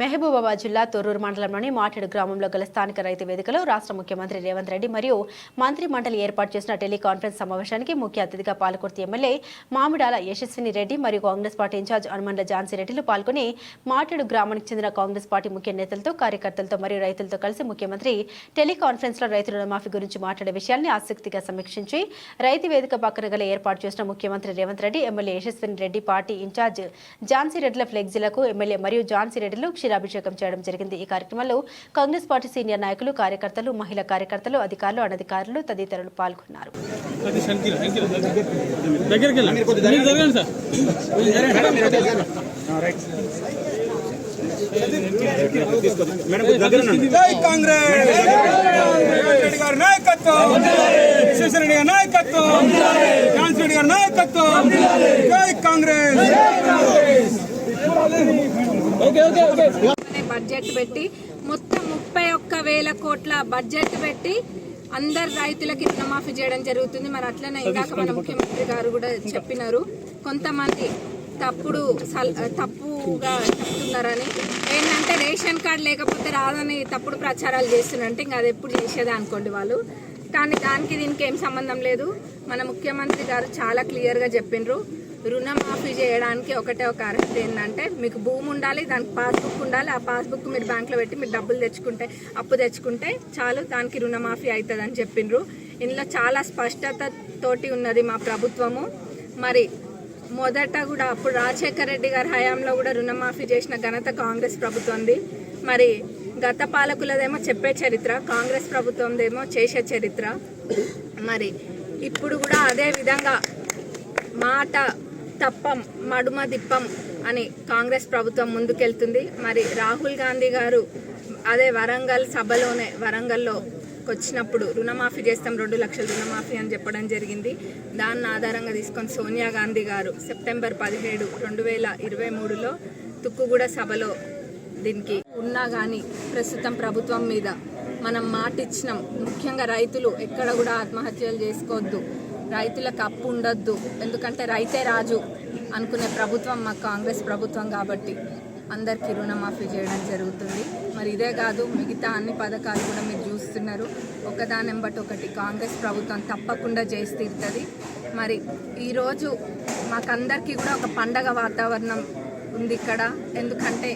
మహబూబాబాద్ జిల్లా తొర్రూరు మండలంలోని మాటేడు గ్రామంలో గల స్థానిక రైతు వేదికలో రాష్ట్ర ముఖ్యమంత్రి రేవంత్ రెడ్డి మరియు మంత్రి మండలి ఏర్పాటు చేసిన టెలికాన్ఫరెన్స్ సమావేశానికి ముఖ్య అతిథిగా పాల్గొర్తి ఎమ్మెల్యే మామిడాల యశస్విని రెడ్డి మరియు కాంగ్రెస్ పార్టీ ఇన్ఛార్జ్ హనుమండ్ల ఝాన్సీ రెడ్డిలు పాల్గొని మాటేడు గ్రామానికి చెందిన కాంగ్రెస్ పార్టీ ముఖ్య నేతలతో కార్యకర్తలతో మరియు రైతులతో కలిసి ముఖ్యమంత్రి టెలికాన్ఫరెన్స్లో రైతు రుణమాఫీ గురించి మాట్లాడే విషయాన్ని ఆసక్తిగా సమీక్షించి రైతు వేదిక పక్కన గల ఏర్పాటు చేసిన ముఖ్యమంత్రి Revanth Reddy MLA Yashaswini Reddy party incharge Jhansi రెడ్డిల ఫ్లెక్సీలకు ఎమ్మెల్యే మరియు ఝాన్సీ రెడ్డిలు క్షీరాభిషేకం చేయడం జరిగింది. ఈ కార్యక్రమంలో కాంగ్రెస్ పార్టీ సీనియర్ నాయకులు కార్యకర్తలు మహిళా కార్యకర్తలు అధికారులు అనధికారులు తదితరులు పాల్గొన్నారు. జై కాంగ్రెస్! రెడ్డి గారి నాయకత్వం శశిరెడ్డి గారి నాయకత్వం! ఝాన్సీ రెడ్డి గారి నాయకత్వం! జై కాంగ్రెస్! బడ్జెట్ పెట్టి మొత్తం ముప్పై ఒక్క వేల కోట్ల బడ్జెట్ పెట్టి అందరు రైతులకి రుణమాఫీ చేయడం జరుగుతుంది. మరి అట్లనే ఇందాక మన ముఖ్యమంత్రి గారు కూడా చెప్పినారు. కొంతమంది తప్పుడు సల్- తప్పుగా చెప్తున్నారని. ఏంటంటే రేషన్ కార్డు లేకపోతే రాదని తప్పుడు ప్రచారాలు చేస్తున్నారంటే ఇంకా అది ఎప్పుడు చేసేదే అనుకోండి వాళ్ళు. కానీ దానికి దీనికి ఏం సంబంధం లేదు. మన ముఖ్యమంత్రి గారు చాలా క్లియర్గా చెప్పిండ్రు రుణమాఫీ చేయడానికి ఒకటే ఒక అర్హత ఏంటంటే మీకు భూమి ఉండాలి దానికి పాస్బుక్ ఉండాలి. ఆ పాస్బుక్ మీరు బ్యాంక్లో పెట్టి మీరు డబ్బులు తెచ్చుకుంటే అప్పు తెచ్చుకుంటే చాలు దానికి రుణమాఫీ అవుతుంది అని చెప్పిండ్రు ఇందులో చాలా స్పష్టత తోటి ఉన్నది మా ప్రభుత్వము. మరి మొదట కూడా అప్పుడు రాజశేఖర రెడ్డి గారి హయాంలో కూడా రుణమాఫీ చేసిన ఘనత కాంగ్రెస్ ప్రభుత్వంది. మరి గత పాలకులదేమో చెప్పే చరిత్ర కాంగ్రెస్ ప్రభుత్వందేమో చేసే చరిత్ర. మరి ఇప్పుడు కూడా అదే విధంగా మాట తప్పం మడుమ దిప్పం అని కాంగ్రెస్ ప్రభుత్వం ముందుకెళ్తుంది. మరి రాహుల్ గాంధీ గారు అదే వరంగల్ సభలోనే వరంగల్లో వచ్చినప్పుడు రుణమాఫీ చేస్తాం రెండు లక్షల రుణమాఫీ అని చెప్పడం జరిగింది. దాన్ని ఆధారంగా తీసుకొని సోనియా గాంధీ గారు సెప్టెంబర్ పదిహేడు రెండు వేల ఇరవై మూడులో తుక్కుగూడ సభలో దీనికి ఉన్నా కానీ ప్రస్తుతం ప్రభుత్వం మీద మనం మాట ఇచ్చినాం ముఖ్యంగా రైతులు ఎక్కడ కూడా ఆత్మహత్యలు చేసుకోవద్దు. రైతులకు అప్పు ఉండొద్దు. ఎందుకంటే రైతే రాజు అనుకునే ప్రభుత్వం మా కాంగ్రెస్ ప్రభుత్వం కాబట్టి అందరికీ రుణమాఫీ చేయడం జరుగుతుంది. మరి ఇదే కాదు మిగతా అన్ని పథకాలు కూడా మీరు చూస్తున్నారు. ఒకదాని బట్టి ఒకటి కాంగ్రెస్ ప్రభుత్వం తప్పకుండా చేసి తీరుతుంది మరి ఈరోజు మాకందరికీ కూడా ఒక పండగ వాతావరణం ఉంది ఇక్కడ. ఎందుకంటే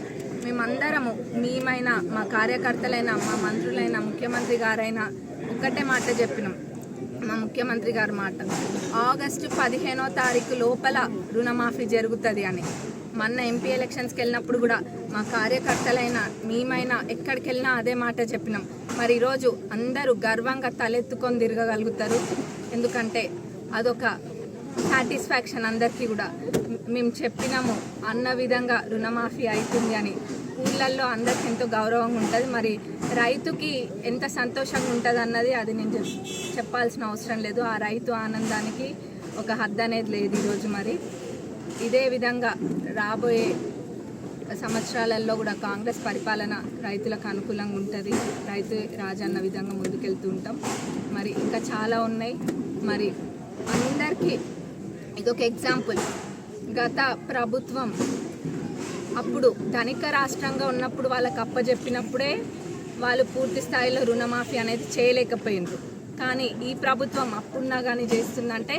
మేమందరము మేమైనా మా కార్యకర్తలైనా మా మంత్రులైనా ముఖ్యమంత్రి గారైనా ఒకటే మాట చెప్పినాం. మా ముఖ్యమంత్రి గారి మాట. ఆగస్టు పదిహేనో తారీఖు లోపల రుణమాఫీ జరుగుతుంది అని. మొన్న ఎంపీ ఎలక్షన్స్కి వెళ్ళినప్పుడు కూడా మా కార్యకర్తలైనా మేమైనా ఎక్కడికి వెళ్ళినా అదే మాట చెప్పినాం. మరి ఈరోజు అందరూ గర్వంగా తలెత్తుకొని తిరగగలుగుతారు. ఎందుకంటే అదొక సాటిస్ఫాక్షన్ అందరికీ కూడా. మేము చెప్పినాము అన్న విధంగా రుణమాఫీ అవుతుంది అని. ఊళ్ళల్లో అందరికి ఎంతో గౌరవంగా ఉంటుంది. మరి రైతుకి ఎంత సంతోషంగా ఉంటుంది అన్నది అది నేను చెప్- చెప్పాల్సిన అవసరం లేదు. ఆ రైతు ఆనందానికి ఒక హద్దు అనేది లేదు ఈరోజు మరి. ఇదే విధంగా రాబోయే సంవత్సరాలలో కూడా కాంగ్రెస్ పరిపాలన రైతులకు అనుకూలంగా ఉంటుంది. రైతు రాజన్న విధంగా ముందుకెళ్తూ ఉంటాం. మరి ఇంకా చాలా ఉన్నాయి. మరి అందరికీ ఇదొక ఎగ్జాంపుల్. గత ప్రభుత్వం అప్పుడు ధనిక రాష్ట్రంగా ఉన్నప్పుడు వాళ్ళకి అప్పచెప్పినప్పుడే వాళ్ళు పూర్తి స్థాయిలో రుణమాఫీ అనేది చేయలేకపోయినారు కానీ ఈ ప్రభుత్వం అప్పున్నా కానీ చేస్తుందంటే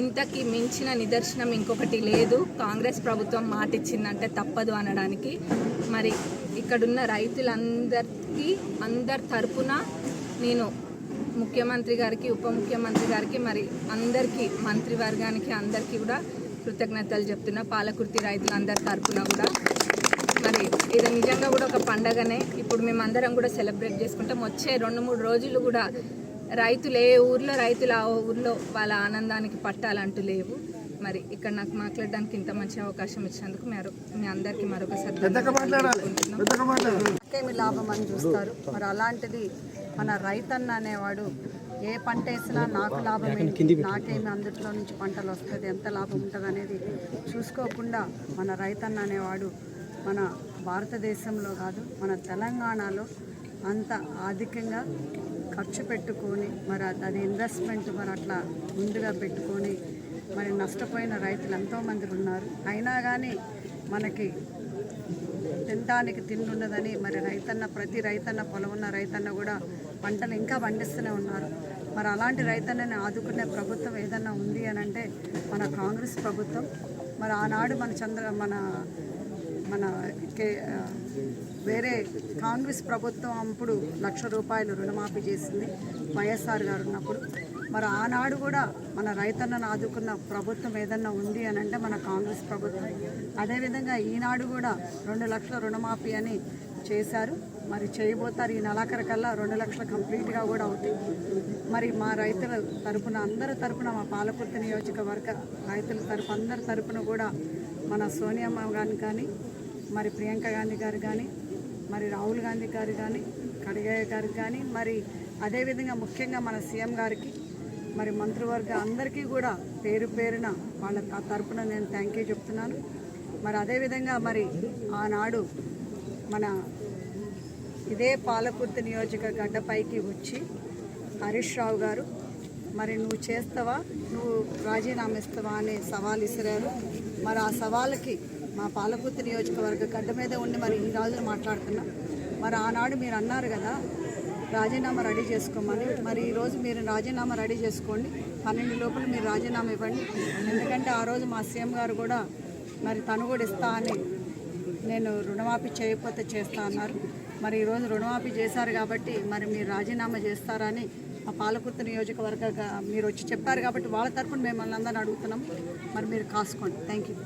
ఇంతకి మించిన నిదర్శనం ఇంకొకటి లేదు. కాంగ్రెస్ ప్రభుత్వం మాట ఇచ్చిందంటే తప్పదు అనడానికి. మరి ఇక్కడున్న రైతులందరికీ అందరి తరపున నేను ముఖ్యమంత్రి గారికి ఉప ముఖ్యమంత్రి గారికి మరి అందరికీ మంత్రివర్గానికి అందరికీ కూడా కృతజ్ఞతలు చెప్తున్నా. పాలకుర్తి రైతులందరి తరపున కూడా. మరి ఇది నిజంగా కూడా ఒక పండగనే. ఇప్పుడు మేమందరం కూడా సెలబ్రేట్ చేసుకుంటాం. వచ్చే రెండు మూడు రోజులు కూడా రైతులు ఏ ఊర్లో రైతులు ఆ ఊర్లో వాళ్ళ ఆనందానికి పట్టాలంటూ లేవు. మరి ఇక్కడ నాకు మాట్లాడడానికి ఇంత మంచి అవకాశం ఇచ్చినందుకు మీరు మీ అందరికీ మరొకసారి. నాకేమి లాభం అని చూస్తారు. మరి అలాంటిది మన రైతన్న అనేవాడు ఏ పంట వేసినా నాకు లాభం ఏంటి? నాకేమి అందులో నుంచి పంటలు వస్తుంది. ఎంత లాభం ఉంటుంది అనేది చూసుకోకుండా మన రైతన్న అనేవాడు మన భారతదేశంలో కాదు మన తెలంగాణలో అంత ఆర్థికంగా ఖర్చు పెట్టుకొని మరి అది ఇన్వెస్ట్మెంట్ మరి అట్లా ముందుగా పెట్టుకొని మరి నష్టపోయిన రైతులు ఎంతోమంది ఉన్నారు. అయినా కానీ మనకి తినడానికి తిండి మరి రైతన్న ప్రతి రైతన్న పొలం ఉన్న రైతన్న కూడా పంటలు ఇంకా పండిస్తూనే ఉన్నారు. మరి అలాంటి రైతన్నని ఆదుకునే ప్రభుత్వం ఏదన్నా ఉంది అని అంటే మన కాంగ్రెస్ ప్రభుత్వం. మరి ఆనాడు మన చంద్ర మన మన కే వేరే కాంగ్రెస్ ప్రభుత్వం అప్పుడు లక్ష రూపాయలు రుణమాఫీ చేసింది వైఎస్ఆర్ గారు ఉన్నప్పుడు. మరి ఆనాడు కూడా మన రైతన్నను ఆదుకున్న ప్రభుత్వం ఏదన్నా ఉంది అని అంటే మన కాంగ్రెస్ ప్రభుత్వం. అదేవిధంగా ఈనాడు కూడా రెండు లక్షల రుణమాఫీ అని చేశారు. మరి చేయబోతారు ఈ నెలాఖరు కల్లా రెండు లక్షలు కంప్లీట్గా కూడా అవుతాయి. మరి మా రైతుల తరపున అందరి తరపున మా పాలకుర్తి నియోజకవర్గ రైతుల తరపు అందరి తరపున కూడా మన సోనియమ్మ గారిని కానీ మరి ప్రియాంక గాంధీ గారు కానీ మరి రాహుల్ గాంధీ గారు కానీ ఖడ్గయ్య గారికి కానీ మరి అదేవిధంగా ముఖ్యంగా మన సీఎం గారికి మరి మంత్రివర్గ అందరికీ కూడా పేరు పేరున వాళ్ళ తరపున నేను థ్యాంక్ యూ చెప్తున్నాను. మరి అదేవిధంగా మరి ఆనాడు మన ఇదే పాలకుర్తి నియోజక గడ్డపైకి వచ్చి హరీష్ రావు గారు మరి నువ్వు చేస్తావా నువ్వు రాజీనామా ఇస్తావా అనే సవాల్ ఇసిరారు మరి ఆ సవాళ్ళకి మా పాలకుర్తి నియోజకవర్గ గడ్డ మీద ఉండి మరి ఈ రాజులు మాట్లాడుతున్నా. మరి ఆనాడు మీరు అన్నారు కదా రాజీనామా రెడీ చేసుకోమని. మరి ఈరోజు మీరు రాజీనామా రెడీ చేసుకోండి. పన్నెండు లోపల మీరు రాజీనామా ఇవ్వండి. ఎందుకంటే ఆ రోజు మా సీఎం గారు కూడా మరి తను కూడా ఇస్తా అని నేను రుణమాఫీ చేయకపోతే చేస్తా అన్నారు. మరి ఈరోజు రుణమాఫీ చేశారు కాబట్టి మరి మీరు రాజీనామా చేస్తారని మా పాలకుర్తి నియోజకవర్గ మీరు వచ్చి చెప్పారు కాబట్టి వాళ్ళ తరఫున మిమ్మల్ని అందరిని అడుగుతున్నాం మరి మీరు కాసుకోండి. Thank you